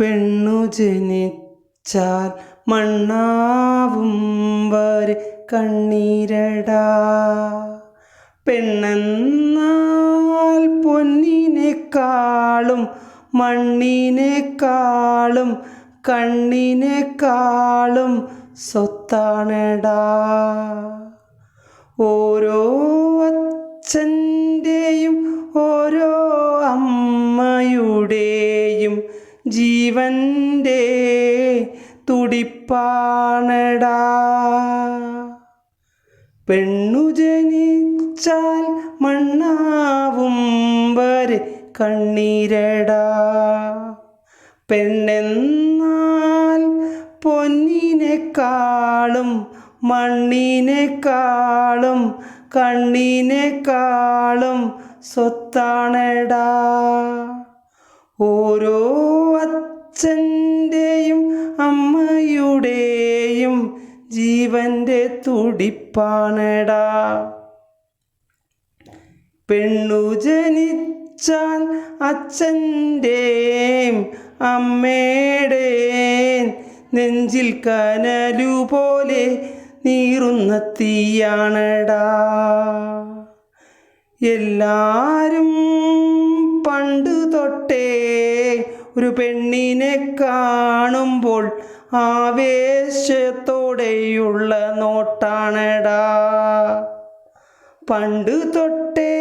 പെണ്ണു ജനിച്ചാൽ മണ്ണാവും വരെ കണ്ണീരടാ. പെണ്ണെന്നാൽ പൊന്നിനേക്കാളും മണ്ണിനേക്കാളും കണ്ണിനേക്കാളും സ്വത്താണടാ. ഓരോ അച്ഛന്റെയും ഓരോ അമ്മയുടെയും ജീവന്റെ തുടിപ്പാണടാ. പെണ്ണു ജനിച്ചാൽ മണ്ണാവും വരെ കണ്ണീരടാ. പെണ്ണെന്നാൽ പൊന്നിനെക്കാളും മണ്ണിനെക്കാളും കണ്ണിനെക്കാളും സ്വത്താണടാ. ഓരോ അച്ഛന്റെയും അമ്മയുടെയും ജീവന്റെ തുടിപ്പാണടാ. പെണ്ണു ജനിച്ചാൽ അച്ഛന്റെയും അമ്മയുടെയും നെഞ്ചിൽ കനലു പോലെ നീറുന്ന തീയാണടാ. എല്ലാരും ഒരു പെണ്ണിനെ കാണുമ്പോൾ ആവേശത്തോടെയുള്ള നോട്ടാണടാ. പണ്ട് തൊട്ടേ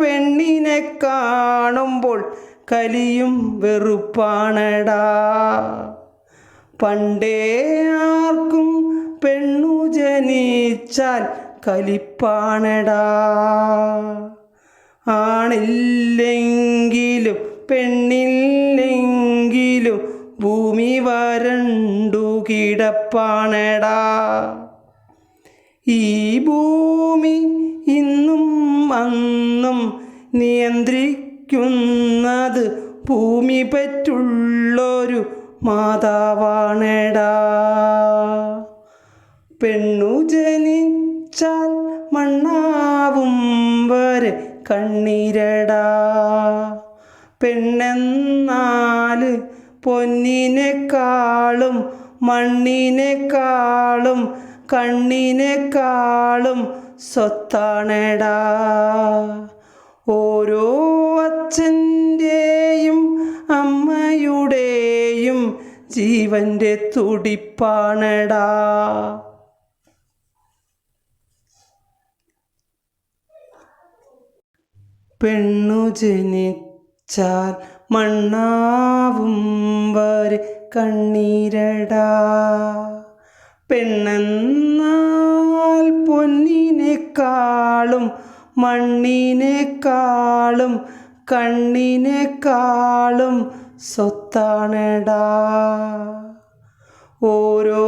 പെണ്ണിനെ കാണുമ്പോൾ കലിയും വെറുപ്പാണടാ. പണ്ടേ ആർക്കും പെണ്ണു ജനിച്ചാൽ കലിപ്പാണടാ. ആണില്ലെങ്കിലും പെണ്ണില്ലെങ്കിലും കിടപ്പാണടാ ഈ ഭൂമി ഇന്നും അന്നും നിയന്ത്രിക്കുന്നത് ഭൂമി പറ്റുള്ളൊരു മാതാവാണേടാ. പെണ്ണു ജനിച്ചാൽ മണ്ണാവും വരെ കണ്ണീരടാ. പെണ്ണെന്നാൽ പൊന്നിനേക്കാളും മണ്ണിനേക്കാളും കണ്ണിനേക്കാളും സ്വത്താണേടാ. ഓരോ അച്ഛന്റെയും അമ്മയുടെയും ജീവന്റെ തുടിപ്പാണടാ. പെണ്ണു ജനിച്ചാൽ മണ്ണാവും വരെ കണ്ണീരടാ. പെണ്ണെന്നാൽ പൊന്നിനേക്കാളും മണ്ണിനേക്കാളും കണ്ണിനേക്കാളും സ്വത്താണടാ. ഓരോ